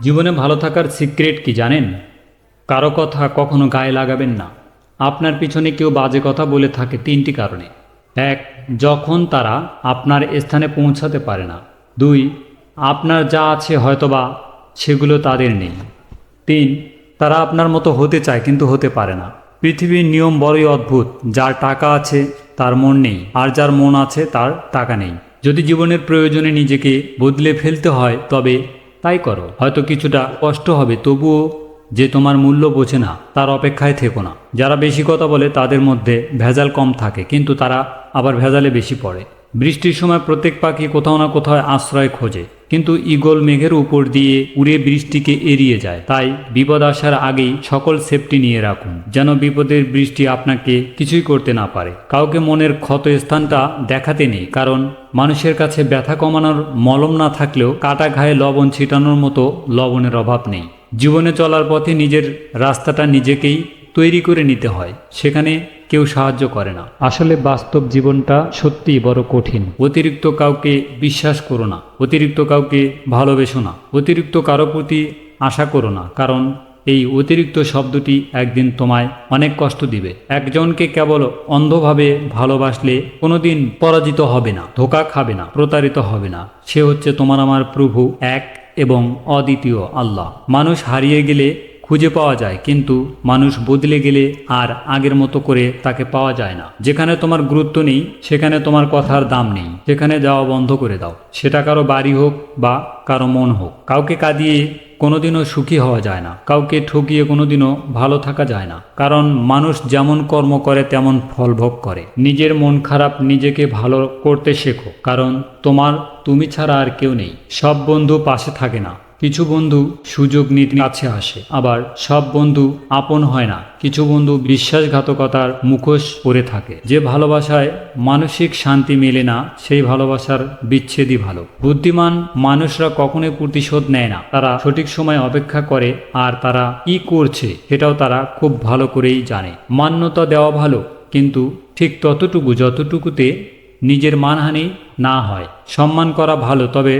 জীবনে ভালো থাকার সিক্রেট কি জানেন? কারও কথা কখনো গায়ে লাগাবেন না। আপনার পিছনে কেউ বাজে কথা বলে থাকে তিনটি কারণে। এক, যখন তারা আপনার স্থানে পৌঁছাতে পারে না। দুই, আপনার যা আছে হয়তোবা সেগুলো তাদের নেই। তিন, তারা আপনার মতো হতে চায় কিন্তু হতে পারে না। পৃথিবীর নিয়ম বড়ই অদ্ভুত। যার টাকা আছে, তার মন নেই। আর যার মন আছে, তার টাকা নেই। যদি জীবনের প্রয়োজনে নিজেকে বদলে ফেলতে হয়, তবে তাই করো। হয়তো কিছুটা কষ্ট হবে, তবুও যে তোমার মূল্য বোঝে না, তার অপেক্ষায় থেকো না। যারা বেশি কথা বলে, তাদের মধ্যে ভেজাল কম থাকে, কিন্তু তারা আবার ভেজালে বেশি পড়ে। বৃষ্টির সময় প্রত্যেক পাখি কোথাও না কোথাও আশ্রয় খোঁজে। কিন্তু ঈগল মেঘের উপর দিয়ে উড়ে বৃষ্টিকে এড়িয়ে যায়। তাই বিপদ আসার আগেই সকল সেফটি নিয়ে রাখুন, যেন বিপদের বৃষ্টি আপনাকে কিছুই করতে না পারে। কাউকে মনের ক্ষত স্থানটা দেখাতে নেই, কারণ মানুষের কাছে ব্যথা কমানোর মলম না থাকলেও কাটা ঘায়ে লবণ ছিটানোর মতো লবণের অভাব নেই। জীবনে চলার পথে নিজের রাস্তাটা নিজেকেই তৈরি করে নিতে হয়, সেখানে কেউ সাহায্য করে না। আসলে বাস্তব জীবনটা সত্যিই বড় কঠিন। অতিরিক্ত কাউকে বিশ্বাস করো না, অতিরিক্ত কাউকে ভালোবেসো না, অতিরিক্ত কারও প্রতি আশা করো না, কারণ এই অতিরিক্ত শব্দটি একদিন তোমায় অনেক কষ্ট দিবে। একজনকে কেবল অন্ধভাবে ভালোবাসলে কোনোদিন পরাজিত হবে না, ধোকা খাবে না, প্রতারিত হবে না। সে হচ্ছে তোমার আমার প্রভু, এক এবং অদ্বিতীয় আল্লাহ। মানুষ হারিয়ে গেলে খুঁজে পাওয়া যায়, কিন্তু মানুষ বদলে গেলে আর আগের মতো করে তাকে পাওয়া যায় না। যেখানে তোমার গুরুত্ব নেই, সেখানে তোমার কথার দাম নেই। সেখানে যাওয়া বন্ধ করে দাও। সেটা কারও বাড়ি হোক বা কারও মন হোক। কাউকে কাঁদিয়ে কোনোদিনও সুখী হওয়া যায় না। কাউকে ঠকিয়ে কোনোদিনও ভালো থাকা যায় না। কারণ মানুষ যেমন কর্ম করে, তেমন ফল ভোগ করে। নিজের মন খারাপ নিজেকে ভালো করতে শেখো। কারণ তোমার, তুমি ছাড়া আর কেউ নেই। সব বন্ধু পাশে থাকে না। কিছু বন্ধু সুযোগ নিতে কাছে আসে, আবার সব বন্ধু আপন হয় না। কিছু বন্ধু বিশ্বাসঘাতকতার মুখোশ পরে থাকে। যে ভালোবাসায় মানসিক শান্তি মেলে না, সেই ভালোবাসার বিচ্ছেদই ভালো। বুদ্ধিমান মানুষরা কখনোই প্রতিশোধ নেয় না। তারা সঠিক সময় অপেক্ষা করে আর তারা কি করছে সেটাও তারা খুব ভালো করেই জানে। মান্যতা দেওয়া ভালো, কিন্তু ঠিক ততটুকু যতটুকুতে নিজের মানহানি না হয়। সম্মান করা ভালো, তবে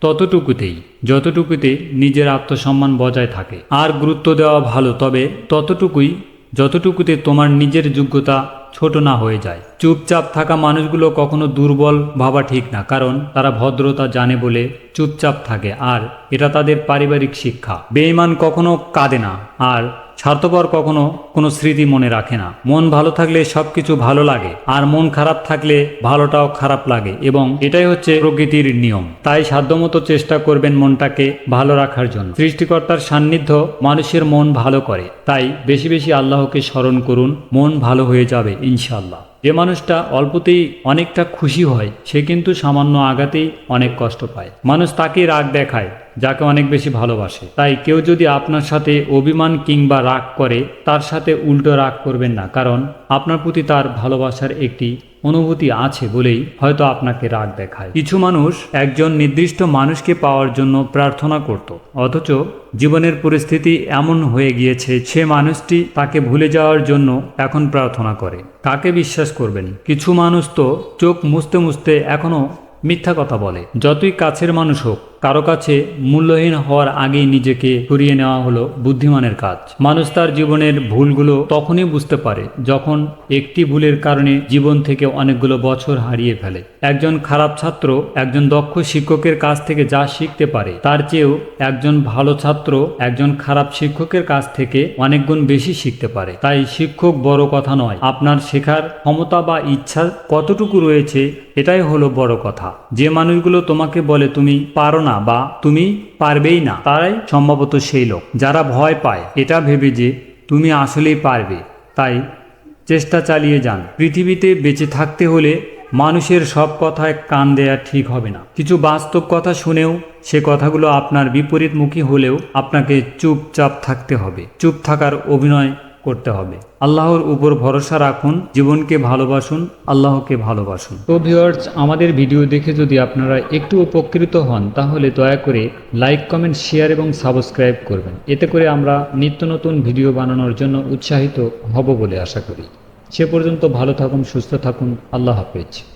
ততটুকুতেই যতটুকুতে নিজের আত্মসম্মান বজায় থাকে। আর গুরুত্ব দেওয়া ভালো, তবে ততটুকুই, যতটুকুতে তোমার নিজের যোগ্যতা ছোট না হয়ে যায়। চুপচাপ থাকা মানুষগুলো কখনো দুর্বল ভাবা ঠিক না, কারণ তারা ভদ্রতা জানে বলে চুপচাপ থাকে আর এটা তাদের পারিবারিক শিক্ষা। বেঈমান কখনো কাঁদে না আর স্বার্থপর কখনো কোনো স্মৃতি মনে রাখে না। মন ভালো থাকলে সব কিছু ভালো লাগে আর মন খারাপ থাকলে ভালোটাও খারাপ লাগে এবং এটাই হচ্ছে প্রকৃতির নিয়ম। তাই সাধ্যমতো চেষ্টা করবেন মনটাকে ভালো রাখার জন্য। সৃষ্টিকর্তার সান্নিধ্য মানুষের মন ভালো করে। তাই বেশি বেশি আল্লাহকে স্মরণ করুন, মন ভালো হয়ে যাবে ইনশাল্লাহ যে মানুষটা অল্পতেই অনেকটা খুশি হয়, সে কিন্তু সামান্য আঘাতেই অনেক কষ্ট পায়। মানুষ তাকে রাগ দেখায়। যাকে অনেক বেশি ভালোবাসে। তাই কেউ যদি আপনার সাথে অভিমান কিংবা রাগ করে, তার সাথে উল্টো রাগ করবেন না, কারণ আপনার প্রতি তার ভালোবাসার একটি অনুভূতি আছে বলেই হয়তো আপনাকে রাগ দেখায়। কিছু মানুষ একজন নির্দিষ্ট মানুষকে পাওয়ার জন্য প্রার্থনা করত, অথচ জীবনের পরিস্থিতি এমন হয়ে গিয়েছে, সে মানুষটি তাকে ভুলে যাওয়ার জন্য এখন প্রার্থনা করে। কাকে বিশ্বাস করবেন? কিছু মানুষ তো চোখ মুছতে মুছতে এখনও মিথ্যা কথা বলে। যতই কাছের মানুষ হোক কারও কাছে মূল্যহীন হওয়ার আগেই নিজেকে সরিয়ে নেওয়া হলো বুদ্ধিমানের কাজ। মানুষ তার জীবনের ভুলগুলো তখনই বুঝতে পারে যখন একটি ভুলের কারণে জীবন থেকে অনেকগুলো বছর হারিয়ে ফেলে। একজন খারাপ ছাত্র, একজন দক্ষ শিক্ষকের কাছ থেকে যা শিখতে পারে, তার চেয়েও একজন ভালো ছাত্র, একজন খারাপ শিক্ষকের কাছ থেকে অনেক গুণ বেশি শিখতে পারে। তাই শিক্ষক বড় কথা নয়, আপনার শেখার ক্ষমতা বা ইচ্ছা কতটুকু রয়েছে, এটাই হলো বড় কথা। যে মানুষগুলো তোমাকে বলে, তুমি পারো না বা তুমি পারবেই না, তারাই সম্ভবত সেই লোক। যারা ভয় পায়, এটা ভেবে যে তুমি আসলেই পারবে, তাই চেষ্টা চালিয়ে যান। পৃথিবীতে বেঁচে থাকতে হলে মানুষের সব কথায় কান দেয়া ঠিক হবে না। কিছু বাস্তব কথা শুনেও সে কথাগুলো আপনার বিপরীতমুখী হলেও আপনাকে চুপচাপ থাকতে হবে। চুপ থাকার অভিনয় করতে হবে। আল্লাহর উপর ভরসা রাখুন, জীবনকে ভালোবাসুন, আল্লাহকে ভালোবাসুন। তো ভিওয়ার্স আমাদের ভিডিও দেখে যদি আপনারা একটু উপকৃত হন, তাহলে দয়া করে লাইক কমেন্ট শেয়ার এবং সাবস্ক্রাইব করবেন। এতে করে আমরা নিত্য নতুন ভিডিও বানানোর জন্য উৎসাহিত হব বলে আশা করি। সে পর্যন্ত ভালো থাকুন, সুস্থ থাকুন, আল্লাহ হাফেজ।